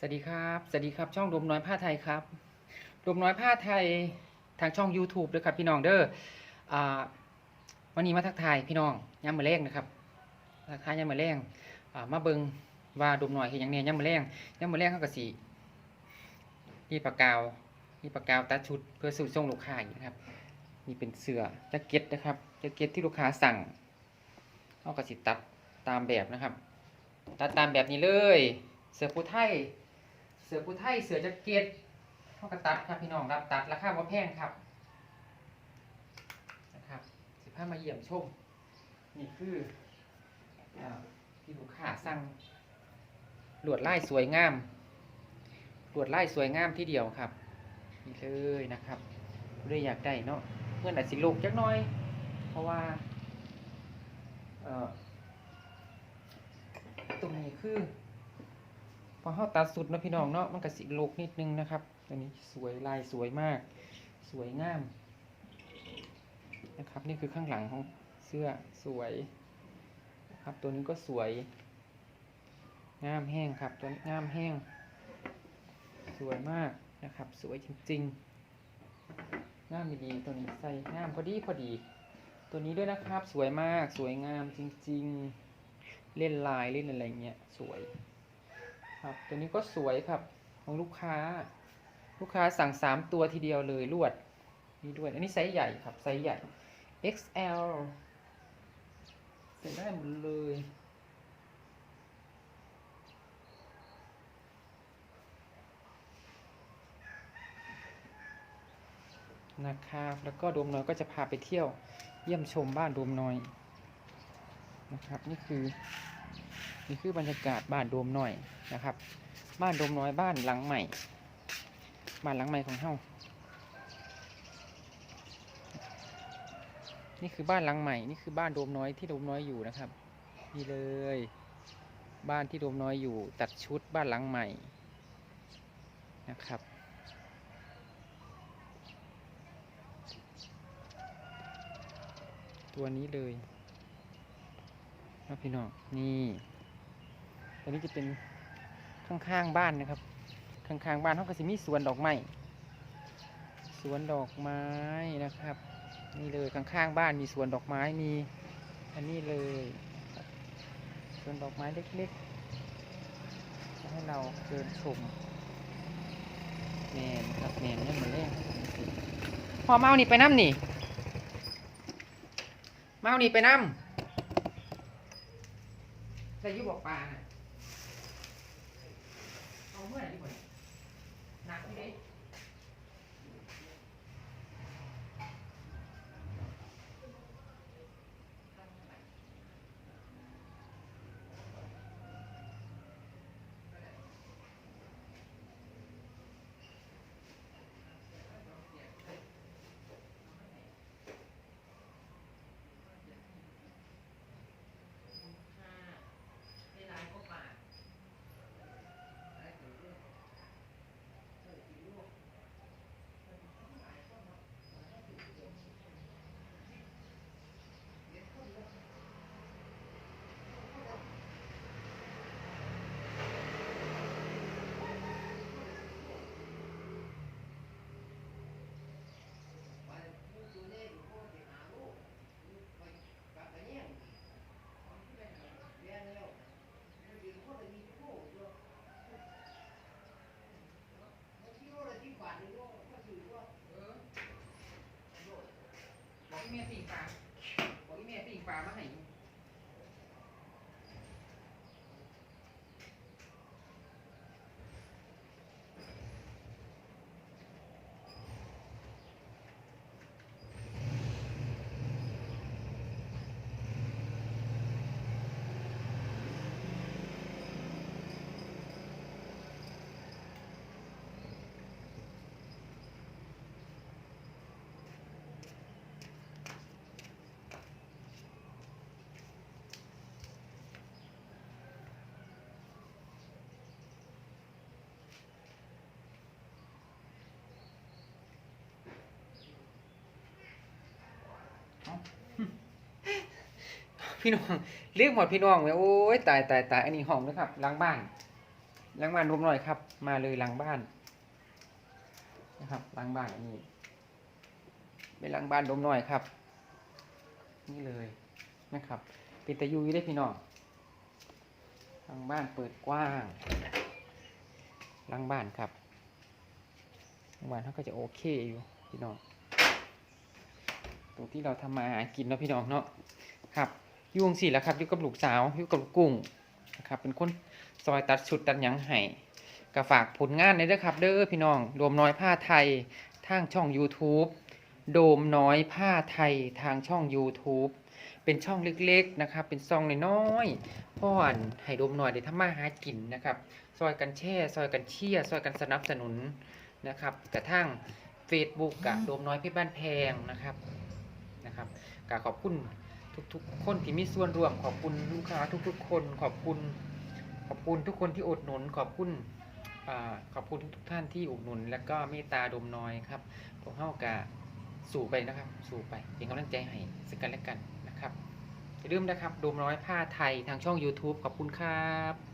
สวัสดีครับสวัสดีครับช่องดมน้อยผ้าไทยครับดมน้อยผ้าไทยทางช่อง YouTube ด้วยครับพี่น้องเด้ออวันนี้มาทักทายพี่น้องย้ำมาแรงนะครับทักทายย้ำมาแรงมาเบิงว่าดมน้อยเห็นอย่างเนี้ยย้ำมาแรงย้ำมาแรงเขาก็สีนี่ปากกาวนี่ปากกาวตัดชุดเพื่อสู่ส่งลูกค้าอยู่นะครับนี่เป็นเสื้อแจ็คเก็ตนะครับแจ็คเก็ตที่ลูกค้าสั่งเขาก็สิตัดตามแบบนะครับ ตัดตามแบบนี้เลย เสื้อปูไทย เสือปูไทยเสือแจ็คเก็ตเท่ากระตัดครับพี่น้องครับตัดราคาว่าแพงครับนะครับสิพามาเยี่ยมชมนี่คืออาที่ลูกค้าสั่งลวดลายสวยงามลวดลายสวยงามที่เดียวครับนี่เลยนะครับเลยอยากได้เนาะเพื่อนอาจสิลูกจักหน่อย เพราะว่าเอ่อตรงนี้คือ อเข้าตัดสุดนะพี่น้องเนาะมันก็สิโลกนิดนึงนะครับตัวนี้สวยลายสวยมาก สวยงามนะครับ นี่คือข้างหลังของเสื้อสวยครับตัวนี้ก็สวย งามแห้งครับ ตัวนี้งามแห้ง สวยมากนะครับ สวยจริงๆงามดีๆตัวนี้ใส่งามพอดีพอดี ตัวนี้ด้วยนะครับ สวยมากสวยงามจริง ๆ เล่นลายเล่นอะไรเงี้ยสวย ครับ ตัวนี้ก็สวยครับของลูกค้า ลูกค้าสั่งสามตัวทีเดียวเลยลวดนี่ด้วย อันนี้ไซส์ใหญ่ครับไซส์ใหญ่ XL ใส่ได้หมดเลยนะครับแล้วก็โดมน้อยก็จะพาไปเที่ยวเยี่ยมชมบ้านโดมน้อยนะครับ นี่คือ นี่คือบรรยากาศบ้านโดมน้อยนะครับ บ้านโดมน้อยบ้านหลังใหม่ บ้านหลังใหม่ของเฮานี่คือบ้านหลังใหม่นี่คือบ้านโดมน้อยที่โดมน้อยอยู่นะครับนี่เลย บ้านที่โดมน้อยอยู่ ตัดชุดบ้านหลังใหม่นะครับตัวนี้เลย นะพี่น้องนี่ตัวนี้จะเป็นข้างๆบ้านนะครับ ข้างๆบ้านเขาก็จะมีสวนดอกไม้สวนดอกไม้นะครับ นี่เลยข้างๆบ้านมีสวนดอกไม้มีอันนี้เลยสวนดอกไม้เล็กๆจะให้เราเดินชมแมนครับแมนเนี่ยเหมือนเล่นพอเมานี่ไปน้ำนี่ เมานี่ไปน้ำ แต่ยุบอกปลาน่ะเอาเมื่อไหร่ดีกว่าหนักพี่เด้ บอกอีเมียปีกปลาบอกอีแม่ปีกปลามาให้ พี่น้องเรียกหมดพี่น้องเลยโอ้ยตายตายตายอันนี้ห้องนะครับหล้างบ้านหลังบ้านรวมหน่อยครับ มาเลยหลังบ้าน นะครับหลังบ้านอันนี้เป็นหลังบ้านรวมหน่อยครับ นี่เลยนะครับเป็นตะยูยได้พี่น้องหลังบ้านเปิดกว้างหลังบ้านครับหลังบ้านเขาก็จะโอเคอยู่พี่น้อง ตรงที่เราทำมาหากินเนาะพี่น้องเนาะครับยุ่งสี่แล้วครับอยู่กับลูกสาวอยู่กับลูกกุ้งนะครับเป็นคนซอยตัดชุดตัดหยังไห้ก็ฝากผลงานในเด้อครับ เด้อพี่น้องรวมน้อยผ้าไทยทางช่อง YouTube โดมน้อยผ้าไทยทางช่อง YouTube เป็นช่องเล็กๆนะครับ เป็นซองน้อยๆพ่อนให้โดมน้อยได้ทำมาหากินนะครับ ซอยกันแช่ซอยกันเชียซอยกันสนับสนุนนะครับกระทั่ง Facebook กับโดมน้อยพชรบ้านแพงนะครับ นะครับกขอบคุณทุกๆ คนที่มีส่วนร่วมขอบคุณลูกค้าทุกๆ คนขอบคุณขอบคุณทุกคนที่อดหนุนขอบคุณขอบคุณทุกๆท่านที่อุดหนุน และก็เมตตาดมน้อยครับพวกเฮากะสู่ไปนะครับ สู่ไปเป็นกำลังใจให้ซึ่งกันและกันนะครับอย่าลืมนะครับดมน้อยผ้าไทยทางช่อง YouTube ขอบคุณครับ